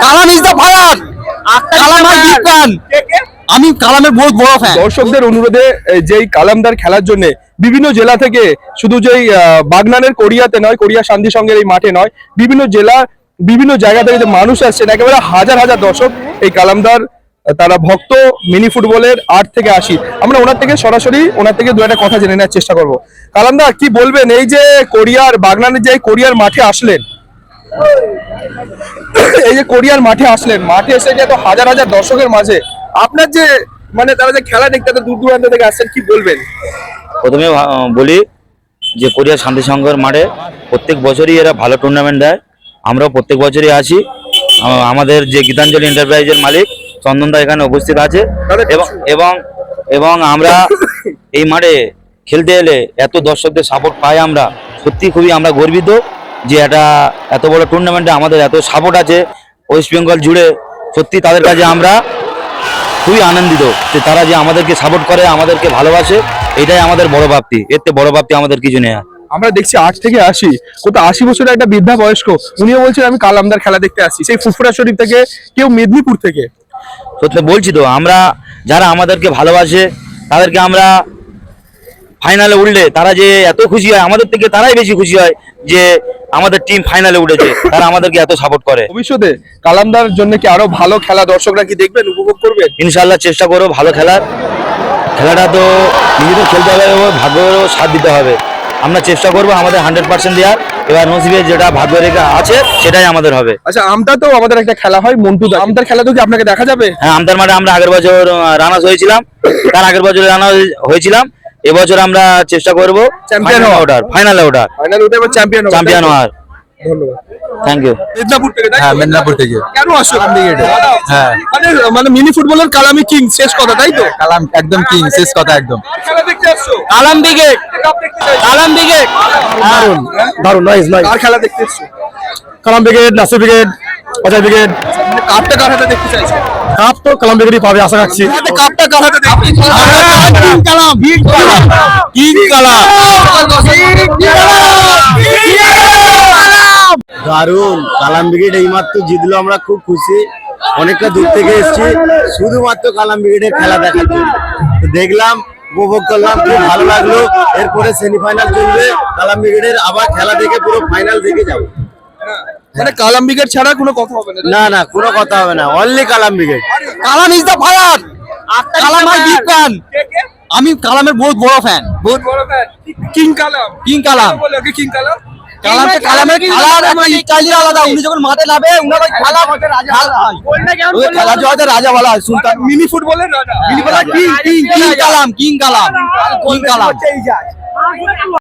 Kalam is the fire Kalam R big fan আমি কালামের বহুত বড় ফ্যান দর্শকদের অনুরোধে যেই কালামদার খেলার জন্য বিভিন্ন জেলা থেকে শুধু যেই আহ, বাগনানের কোরিয়াতে নয় কোরিয়া শান্তি সঙ্গের এই মাঠে নয় বিভিন্ন জেলা বিভিন্ন জায়গা থেকে যে মানুষ আসছেন একেবারে হাজার হাজার দর্শক এই কালামদার তারা ভক্ত মিনি ফুটবলের আট থেকে আসি আমরা ওনার থেকে সরাসরি ওনার থেকে দু একটা কথা জেনে নেওয়ার চেষ্টা করব। কালামদা কি বলবেন? এই যে কোরিয়ার বাগনানের যে কোরিয়ার মাঠে আসলেন এই যে কোরিয়ার মাঠে আসলেন মাঠে এসে যে এত হাজার হাজার দর্শকের মাঝে আপনার যে মানে তারা যে খেলা দেখতে এত দূর দূরান্ত থেকে আসছেন কি বলবেন? প্রথমে ভা- বলি যে কোরিয়া শান্তি সংঘর মাঠে প্রত্যেক বছরই এরা ভালো টুর্নামেন্ট দেয়। আমরাও প্রত্যেক বছরই আসি আ- আমাদের যে গীতাঞ্জলি এন্টারপ্রাইজের মালিক চন্দন দা এখানে উপস্থিত আছে। এবং এবং এবং আমরা এই মাঠে খেলতে এলে এত দর্শকদের সাপোর্ট পাই আমরা। সত্যি খুবই আমরা গর্বিত। যে এটা এত বড় টুর্নামেন্টে আমাদের এত সাপোর্ট আছে ওয়েস্ট বেঙ্গল জুড়ে সত্যি তাদের কাছে আমরা খুবই আনন্দিত যে তারা যে আমাদেরকে সাপোর্ট করে আমাদেরকে ভালোবাসে এটাই আমাদের বড় প্রাপ্তি এর থেকে বড় প্রাপ্তি আমাদের কিছু নেই আমরা দেখছি আট থেকে আশি কত আশি বছরের একটা বৃদ্ধা বয়স্ক উনিও বলছেন আমি কালামদার খেলা দেখতে আসছি সেই ফুফুরা শরীফ থেকে কেউ মেদিনীপুর থেকে? সত্যি বলছি তো আমরা যারা আমাদেরকে ভালোবাসে তাদেরকে আমরা ফাইনালে উঠলে তারা যে এত খুশি হয় আমাদের থেকে তারাই বেশি খুশি হয় যে আমাদের টিম ফাইনালে উঠেছে তারা আমাদেরকে এত সাপোর্ট করে। ভবিষ্যতে কালামদার জন্য কি আরও ভালো খেলা দর্শকরা কি দেখবেন উপভোগ করবে ইনশাল্লাহ চেষ্টা করো ভালো খেলার খেলাটা তো নিজেদের খেলতে হবে এবং ভাগ্যেরও সাথ দিতে হবে। আমরা চেষ্টা করব আমাদের হান্ড্রেড পার্সেন্ট দেওয়ার। এবার নসিবের যেটা ভাগ্য রেখা আছে সেটাই আমাদের হবে। আচ্ছা আমটা তো আমাদের একটা খেলা হয় মন্টু দা। আমটার খেলা তো কি আপনাকে দেখা যাবে? হ্যাঁ আমদার মাঠে আমরা আগের বছর রানার্স হয়েছিলাম। তার আগের বছর রানার্স হয়েছিলাম। এবছর আমরা চেষ্টা করব চ্যাম্পিয়ন হওয়ার। ওঠার ফাইনালে ওঠার ফাইনাল উঠে এবার চ্যাম্পিয়ন চ্যাম্পিয়ন হওয়ার। ধন্যবাদ। থ্যাংক ইউ মেদিনীপুর থেকে হ্যাঁ মেদিনীপুর থেকে। কেন আসছো হ্যাঁ। মানে মানে মিনি ফুটবলের কালামি কিং শেষ কথা তাই তো? কালাম একদম কিং শেষ কথা একদম। খেলা দেখতে আসছো? কালাম ব্রিগেড? কালাম ব্রিগেড দারুণ দারুণ নাইস নাইস কার খেলা দেখতে এসছো? Kalam brigade Nasir brigade brigade মানে কাপটা কার হাতে দেখতে চাইছো কাপ তো কালাম ব্রিগেডই পাবে আশা রাখছি। কাপটা কার হাতে দেখতে king Kalam king Kalam king Kalam. দারুণ কালাম ব্রিগেড এইমাত্র জিতলো আমরা খুব খুশি। অনেকটা দূর থেকে এসেছি শুধুমাত্র কালাম ব্রিগেডের খেলা দেখার জন্য। দেখলাম উপভোগ করলাম খুব ভালো লাগল। এরপরে সেমিফাইনাল চলবে কালাম ব্রিগেডের আবার খেলা দেখে পুরো ফাইনাল দেখে যাব। মানে কালাম ব্রিগেড ছাড়া কোনো কথা হবে না না না কোনো কথা হবে না only Kalam brigade Kalam is the fire Kalam R big fan আমি কালামের বহুত বড় ফ্যান বহুত বড় fan king Kalam king Kalam okay king Kalam কালামের খেলার একটা স্টাইলই আলাদা। উনি যখন মাঠে নামে উনার ওই খেলা রাজা ওই খেলা জয়তে রাজা বলা হয় সুলতান। মিনি ফুটবলের রাজা। King king king Kalam king Kalam king Kalam